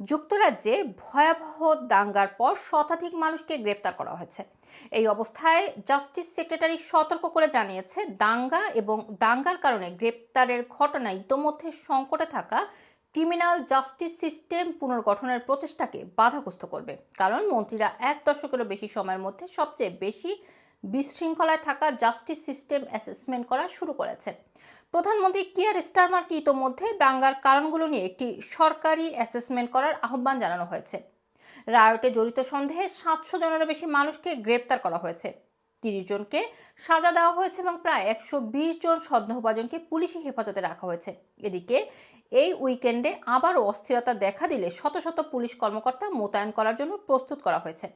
যুক্তরাজ্যে ভয়াবহ দাঙ্গার পর শতাধিক মানুষকে গ্রেপ্তার করা হয়েছে। এই অবস্থায় জাস্টিস সেক্রেটারি সতর্ক করে জানিয়েছে, দাঙ্গা এবং দাঙ্গার কারণে গ্রেপ্তারের ঘটনা ইতোমধ্যে সংকটে থাকা ক্রিমিনাল জাস্টিস সিস্টেম পুনর্গঠনের প্রচেষ্টাকে বাধাগ্রস্ত করবে। কারণ মন্ত্রীরা এক দশকেরও বেশি সময়ের মধ্যে সবচেয়ে বেশি বিশৃঙ্খলায় থাকা জাস্টিস সিস্টেম অ্যাসেসমেন্ট করা শুরু করেছে। প্রধানমন্ত্রী কিয়ার স্টারমারকে ইতোমধ্যে দাঙ্গার কারণগুলো নিয়ে একটি সরকারি অ্যাসেসমেন্ট করার আহ্বান জানানো হয়েছে? রায়টে জড়িত সন্দেহে সাতশো জনেরও বেশি মানুষকে গ্রেপ্তার করা হয়েছে। তিরিশ জনকে সাজা দেওয়া হয়েছে এবং প্রায় একশো বিশ জন সন্দেহভাজনকে পুলিশি হেফাজতে রাখা হয়েছে। এদিকে এই উইকেন্ডে আবারও অস্থিরতা দেখা দিলে শত শত পুলিশ কর্মকর্তা মোতায়েন করার জন্য প্রস্তুত করা হয়েছে।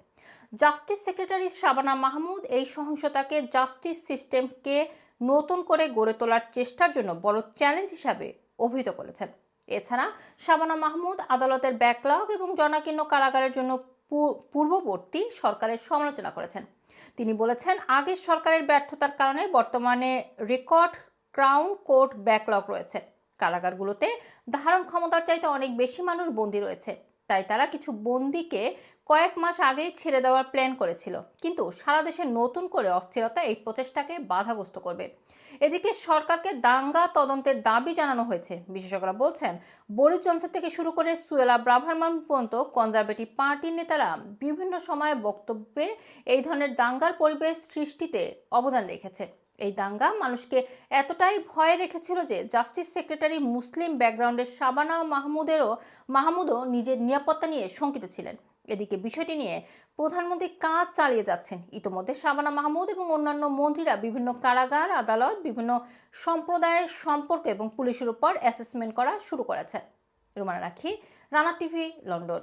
জাস্টিস সেক্রেটারি শাবানা মাহমুদ এই সহিংসতাকে জাস্টিস সিস্টেমকে নতুন করে গড়ে তোলার চেষ্টার জন্য বড় চ্যালেঞ্জ হিসাবে অভিহিত করেছেন। এছাড়া শাবানা মাহমুদ আদালতের ব্যাকলগ এবং জনাকীর্ণ কারাগারের জন্য পূর্ববর্তী সরকারের সমালোচনা করেছেন। তিনি বলেছেন আগের সরকারের ব্যর্থতার কারণে বর্তমানে রেকর্ড ক্রাউন কোর্ট ব্যাকলগ রয়েছে। কারাগারগুলোতে ধারণ ক্ষমতার চাইতে অনেক বেশি মানুষ বন্দী রয়েছে। তাই তারা কিছু বন্দিকে কয়েক মাস আগেই ছেড়ে দেওয়ার প্ল্যান করেছিল। কিন্তু সারা দেশে নতুন করে অস্থিরতা এই প্রচেষ্টাকে বাধাগ্রস্ত করবে। এদিকে সরকারকে দাঙ্গা তদন্তের দাবি জানানো হয়েছে। বিশেষজ্ঞরা বলছেন, বরিস জনসন থেকে শুরু করে সুয়েলা ব্রাভারমান পর্যন্ত কনজারভেটিভ পার্টির নেতারা বিভিন্ন সময়ে বক্তব্যে এই ধরনের দাঙ্গার পরিবেশ সৃষ্টিতে অবদান রেখেছে। এই দাঙ্গা মানুষকে এতটাই ভয়ে রেখেছিল যে জাস্টিস সেক্রেটারি মুসলিম ব্যাকগ্রাউন্ডের শাবানা মাহমুদেরও, মাহমুদও নিজের নিরাপত্তা নিয়ে শঙ্কিত ছিলেন। এদিকে বিষয়টি নিয়ে প্রধানমন্ত্রী কাজ চালিয়ে যাচ্ছেন। ইতোমধ্যে শাবানা মাহমুদ এবং অন্যান্য মন্ত্রীরা বিভিন্ন কারাগার, আদালত, বিভিন্ন সম্প্রদায়ের সম্পর্ক এবং পুলিশের উপর অ্যাসেসমেন্ট করা শুরু করেছে রুমানা রাখি, রানা টিভি, লন্ডন।